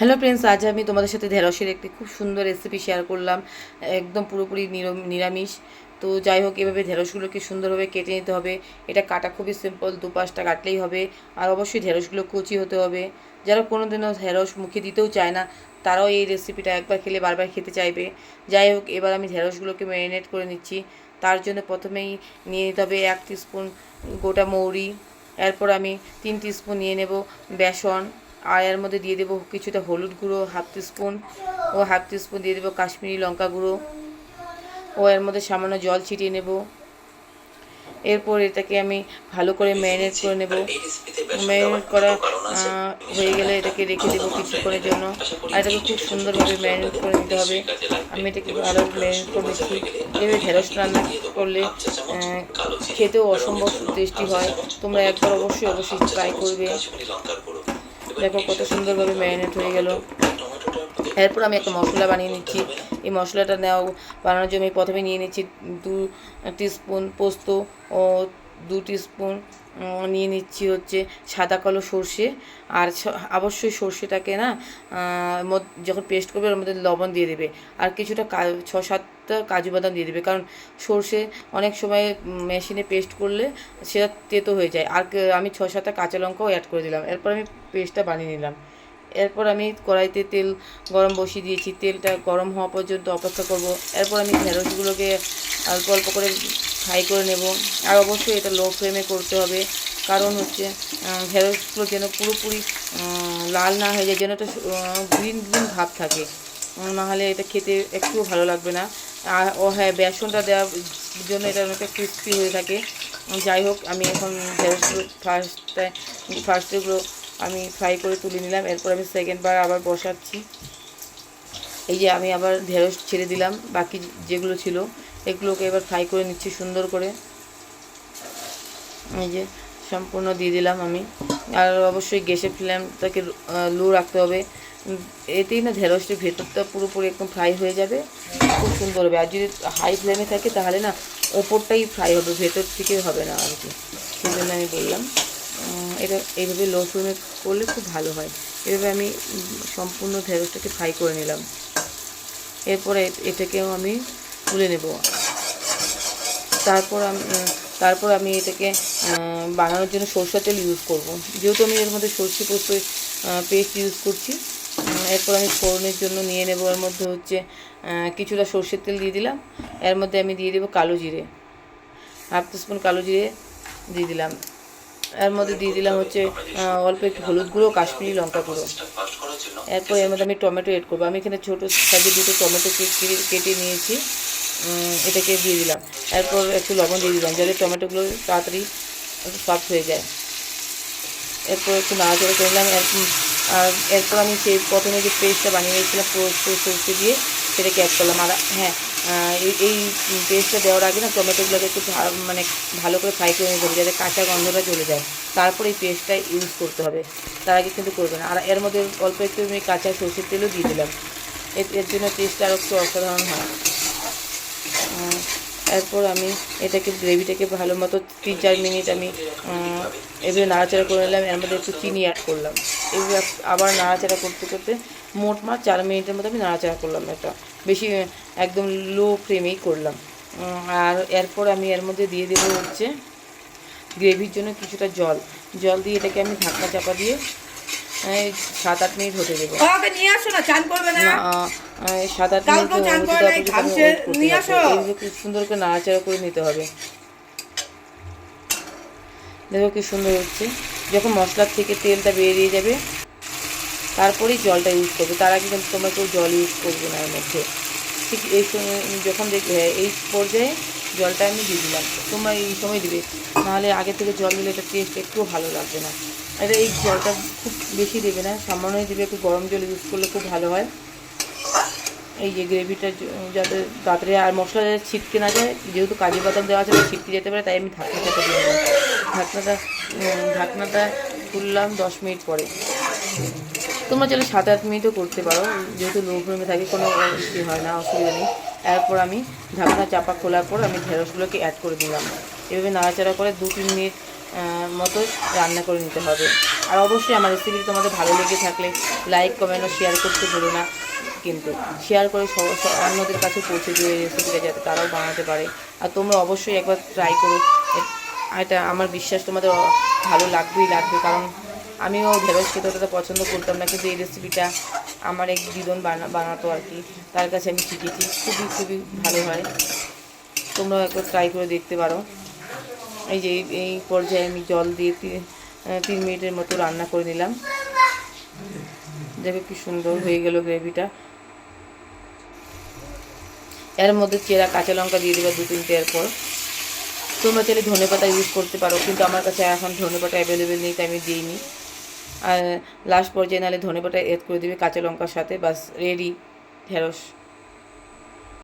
Hello friends আজ আমি তোমাদের সাথে ঢেঁড়সের একটি খুব সুন্দর রেসিপি শেয়ার করলাম। একদম পুরোপুরি নিরামিষ। তো যাই হোক, এভাবে ঢেঁড়সগুলোকে সুন্দরভাবে কেটে নিতে হবে। এটা কাটা খুবই সিম্পল দু পাঁচটা কাটলেই হবে। আর অবশ্যই ঢেঁড়সগুলো কুচি হতে হবে। যারা কোনো দিনও ঢেঁড়স মুখে দিতেও চায় না, তারাও এই রেসিপিটা একবার খেলে বারবার খেতে চাইবে। যাই হোক, এবার আমি ঢেঁড়সগুলোকে ম্যারিনেট করে নিচ্ছি। তার জন্য প্রথমেই নিয়ে নিতে হবে এক স্পুন গোটা মৌরি। এরপর আমি তিন স্পুন নিয়ে নেব বেসন। আর এর মধ্যে দিয়ে দেবো কিছুটা হলুদ গুঁড়ো, হাফ স্পুন ও হাফ স্পুন দিয়ে দেবো কাশ্মীরি লঙ্কা গুঁড়ো। ও এর মধ্যে সামান্য জল ছিটিয়ে নেব। এরপর এটাকে আমি ভালো করে ম্যারিনেট করে নেব। ম্যারিনেট করা হয়ে গেলে এটাকে রেখে দেবো কিছুক্ষণের জন্য। আর এটাকে খুব সুন্দরভাবে ম্যারিনেট করে নিতে হবে। আমি এটাকে ভালো ম্যারিনেট করে নিচ্ছি। এভাবে ঢেঁড়স রান্না করলে খেতেও অসম্ভব টেস্টি হয়। তোমরা একবার অবশ্যই অবশ্যই ট্রাই করবে। দেখো কত সুন্দরভাবে ম্যারিনেট হয়ে গেল। এরপর আমি একটা মশলা বানিয়ে নিচ্ছি। এই মশলাটা নেওয়া বানানোর জন্য আমি প্রথমে নিয়ে নিচ্ছি দু স্পুন পোস্ত ও দু স্পুন নিয়ে নিচ্ছি হচ্ছে সাদা কালো সর্ষে। আর অবশ্যই সর্ষেটাকে না যখন পেস্ট করবে ওর মধ্যে লবণ দিয়ে দেবে। আর কিছুটা ছ, সাতটা কাজু বাদাম দিয়ে দেবে। কারণ সর্ষে অনেক সময় মেশিনে পেস্ট করলে সেটা তেতো হয়ে যায়। আর আমি ছ, সাতটা কাঁচা লঙ্কাও অ্যাড করে দিলাম। এরপর আমি পেস্টটা বানিয়ে নিলাম। এরপর আমি কড়াইতে তেল গরম বসিয়ে দিয়েছি। তেলটা গরম হওয়া পর্যন্ত অপেক্ষা করব। এরপর আমি ঢেঁড়সগুলোকে অল্প অল্প করে ফ্রাই করে নেব। আর অবশ্যই এটা লো ফ্লেমে করতে হবে। কারণ হচ্ছে ঢেঁড়সগুলো যেন পুরোপুরি লাল না হয়ে যায়, যেন একটা গ্রিন গ্রিন ভাব থাকে। নাহলে এটা খেতে একটুও ভালো লাগবে না। ও হ্যাঁ বেসনটা দেওয়ার জন্য এটা অনেকটা ক্রিস্পি হয়ে থাকে। যাই হোক, আমি এখন ঢেঁড়সগুলো ফার্স্টে ফার্স্টেগুলো আমি ফ্রাই করে তুলে নিলাম। এরপর আমি সেকেন্ড বার আবার বসাচ্ছি। এই যে আমি আবার ঢেঁড়স ছেড়ে দিলাম। বাকি যেগুলো ছিল এগুলোকে এবার ফ্রাই করে নিচ্ছি সুন্দর করে। এই যে, সম্পূর্ণ দিয়ে দিলাম আমি। আর অবশ্যই গ্যাসের ফ্লেমটাকে লো রাখতে হবে। এতেই না ঢেঁড়সটির ভেতরটা পুরোপুরি একদম ফ্রাই হয়ে যাবে। খুব সুন্দর হবে। আর যদি হাই ফ্লেমে থাকে, তাহলে না ওপরটাই ফ্রাই হবে, ভেতর থেকে হবে না আর কি। সেই জন্য আমি বললাম এটা এইভাবে লো ফ্লেমে করলে খুব ভালো হয়। এভাবে আমি সম্পূর্ণ ঢেঁড়সটাকে ফ্রাই করে নিলাম। এরপরে এটাকেও আমি তুলে নেব। তারপর আমি তারপর আমি এটাকে বানানোর জন্য সরষের তেল ইউজ করব। যেহেতু আমি এর মধ্যে সর্ষে পোস্ত পেস্ট ইউজ করছি এরপর আমি ফোড়নের জন্য নিয়ে নেব। এর মধ্যে হচ্ছে কিছুটা সর্ষের তেল দিয়ে দিলাম। এর মধ্যে আমি দিয়ে দেবো কালো জিরে, হাফ স্পুন কালো জিরে দিয়ে দিলাম। এর মধ্যে দিয়ে দিলাম হচ্ছে অল্প একটু হলুদ গুঁড়ো, কাশ্মীরি লঙ্কা গুঁড়ো। এরপর এর মধ্যে আমি টমেটো এড করব। আমি এখানে ছোটো সাইজে দুটো টমেটো কেটে নিয়েছি। এটাকে দিয়ে দিলাম। এরপর একটু লবণ দিয়ে দিলাম, যাতে টমেটোগুলো তাড়াতাড়ি একটু সফট হয়ে যায়। এরপর একটু নাড়াচাড়া করে নিলাম। আর এরপর আমি সেই প্রথমে যে পেস্টটা বানিয়ে রেখেছিলাম সর্ষে দিয়ে, সেটাকে অ্যাড করলাম। আর হ্যাঁ এই পেস্টটা দেওয়ার আগে না টমেটোগুলোকে একটু মানে ভালো করে ফ্রাই করে নিতে হবে, যাতে কাঁচা গন্ধটা চলে যায়। তারপর এই পেস্টটা ইউজ করতে হবে। তার আগে কিন্তু করবে না। আর এর মধ্যে অল্প একটু আমি কাঁচা সরষের তেলও দিয়ে দিলাম। এর জন্য টেস্টটা আরও একটু অসাধারণ হয়। এরপর আমি এটাকে গ্রেভিটাকে ভালো মতো তিন চার মিনিট আমি এভাবে নাড়াচাড়া করে নিলাম, এর মধ্যে একটু চিনি অ্যাড করলাম। এভাবে আবার নাড়াচাড়া করতে করতে মোট মাছ চার মিনিটের মধ্যে আমি নাড়াচাড়া করলাম এটা। বেশি একদম লো ফ্লেমেই করলাম। আর এরপর আমি এর মধ্যে দিয়ে দেবো হচ্ছে গ্রেভির জন্য কিছুটা জল। জল দিয়ে এটাকে আমি ঢাকনা চাপা দিয়ে এই সাত আট মিনিট হতে দেবো। ওকে নিয়ে আসো না চান করবে না। সাত আট মিনিট চান হতে করে নাই, ঘামছে, নিয়ে আসো। খুব সুন্দর করে নাড়াচাড়া করে নিতে হবে। দেখো কি সুন্দর হচ্ছে। যখন মশলার থেকে তেলটা বেরিয়ে যাবে তারপরেই জলটা ইউজ করবে। তার আগে কিন্তু তোমরা কেউ জল ইউজ করবে না এর মধ্যে। ঠিক এই সময় যখন দেখবে এই পর্যায়ে জলটা আমি দিয়ে দিলাম। এই সময় দিবে। নাহলে আগে থেকে জল দিলে এটা টেস্ট একটুও ভালো লাগবে না। এটা এই জলটা খুব বেশি দেবে না, সামান্যই দেবে। একটু গরম জল ইউজ করলে খুব ভালো হয়। এই যে গ্রেভিটা যাতে তাড়াতাড়ি আর মশলা যাতে ছিটকে না যায়, যেহেতু কাজু বাদাম দেওয়া আছে ছিটকে যেতে পারে, তাই আমি ঢাকনাটা দিয়ে দিলাম। ঢাকনাটা ঢাকনাটা খুললাম দশ মিনিট পরে। তোমরা চাইলে সাত আট মিনিটও করতে পারো। যেহেতু লো ফ্লেমে থাকে, কোনো ইয়ে হয় না, অসুবিধা নেই। এরপর আমি ঢাকনা চাপা খোলার পর আমি ঢেঁড়সগুলোকে অ্যাড করে দিলাম। এভাবে নাড়াচাড়া করে দু তিন মিনিট মতো রান্না করে নিতে হবে। আর অবশ্যই আমার রেসিপি তোমাদের ভালো লেগে থাকলে লাইক কমেন্ট ও শেয়ার করতে ভুলো না। কিন্তু শেয়ার করে অন্যদের কাছে পৌঁছে দিয়ে রেসিপিটা যাতে তারাও বানাতে পারে। আর তোমরা অবশ্যই একবার ট্রাই করো। এটা আমার বিশ্বাস তোমাদের ভালো লাগবেই লাগবে। কারণ আমিও ঢেঁড়স খেতে অতটা পছন্দ করতাম না, কিন্তু এই রেসিপিটা আমার এক দিদন বানা, বানাতো আর কি। তার কাছে আমি শিখেছি। খুবই খুবই ভালো হয়। তোমরাও একবার ট্রাই করে দেখতে পারো। এই যে, এই- পর্যায়ে আমি জল দিয়ে তিন মিনিটের মতো রান্না করে নিলাম। দেখো কি সুন্দর হয়ে গেল গ্রেভিটা। এর মধ্যে চেরা কাঁচা লঙ্কা দিয়ে দেবে দু তিনটে এরপর তোমরা চাইলে ধনে পাতা ইউজ করতে পারো, কিন্তু আমার কাছে এখন ধনে পাতা অ্যাভেলেবেল নেই, তাই আমি দিইনি। আর লাস্ট পর্যায়ে নাহলে ধনে পাতা এড করে দিবে, কাঁচা লঙ্কার সাথে, বাস রেডি ঢেঁড়স।